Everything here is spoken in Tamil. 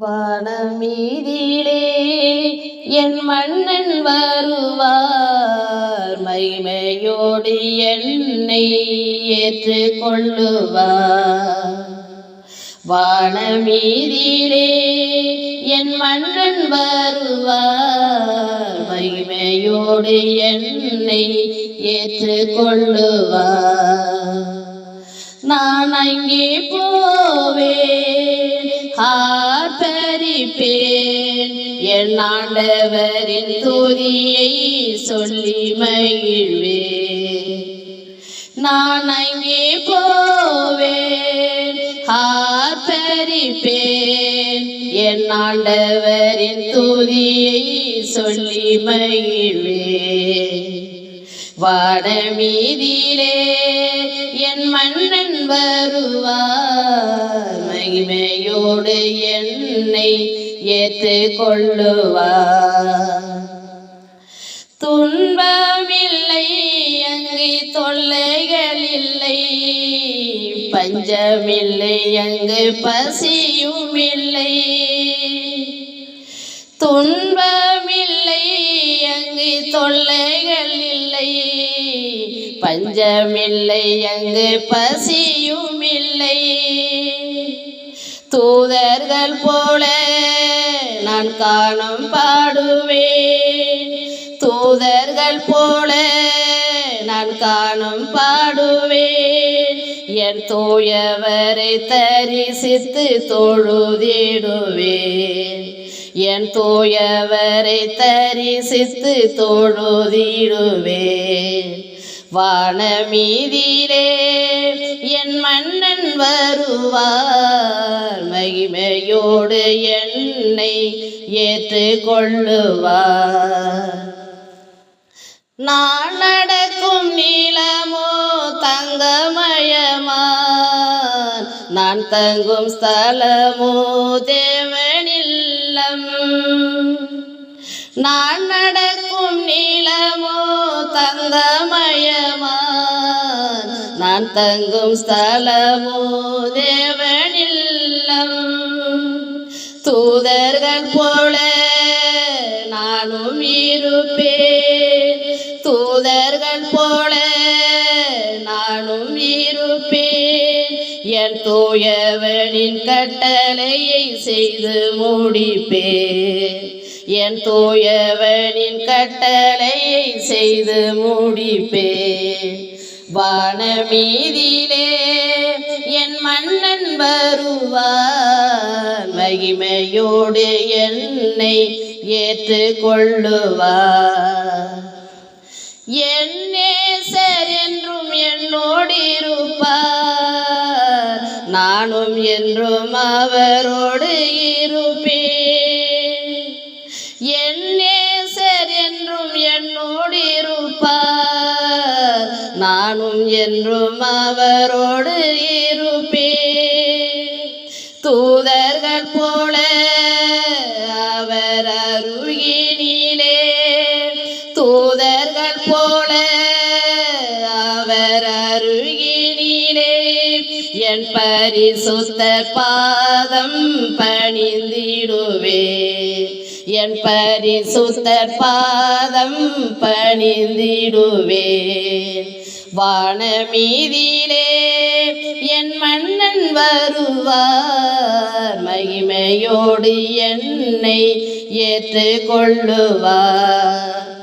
வானமீதிலே என் மன்னன் வருவார். மகிமையோடு என்னை ஏற்று கொள்ளுவார் வானமீதிலே என் மன்னன் வருவார். மகிமையோடு என்னை ஏற்று கொள்ளுவார் நான் அங்கே போ என் ஆண்டவரின் துதியை சொல்லி மகிழ்வே நான் அங்கே போவேன் ஆர்ப்பரிப்பேன். என் ஆண்டவரின் துதியை சொல்லி மகிழ்வே வாடமீதிலே என் மன்னன் வருவார். மகிமையோடு என்னை ஏற்றுக்கொள்ளுவார். துன்பமில்லை அங்கு தொல்லைகள் இல்லை பஞ்சமில்லை அங்கு பசியும் இல்லை துன்பமில்லை அங்கு தொல்லைகள் இல்லை பஞ்சமில்லை அங்கு பசியும் இல்லை தூதர்கள் போல நான் காணும் பாடுவேன் தூதர்கள் போல நான் காணும் பாடுவேன் என் தூயவரை தரிசித்து தொழுதிடுவேன் என் தூயவரை தரிசித்து தொழுதிடுவேன் வானமீதிலே என் மன்னன் வருவார். மகிமையோடு என்னை ஏற்று கொள்ளுவார் நான் நடக்கும் நீளமோ தங்கமயமா நான் தங்கும் ஸ்தலமோ தேவனில்லம். நான் நடக்கும் நீளமோ தங்கமயமா நான் தங்கும் ஸ்தலமோ தேவனில்லம். தூதர்கள் போல நானும் இருப்பேன். தூதர்கள் போல நானும் இருப்பேன். என் தூயவனின் கட்டளையை செய்து முடிப்பேன். என் தூயவனின் கட்டளையை செய்து முடிப்பேன். வானமீதிலே என் மன்னன் வருவார். மகிமையோடு என்னை ஏற்றுக்கொள்ளுவார். என் நேசர் என்றும் என்னோடு இருப்பார். நானும் என்றும் அவரோடு இரு நானும் என்றும் அவரோடு இருப்பே தூதர்கள் போல அவர் அருகினிலே தூதர்கள் போல அவர் அருகினிலே என் பரிசுத்த பாதம் பணிந்திடுவே. என் பரிசுத்த பாதம் பணிந்திடுவேன் வானமீதிலே என் மன்னன் வருவார். மகிமையோடு என்னை ஏற்றுக்கொள்ளுவார்.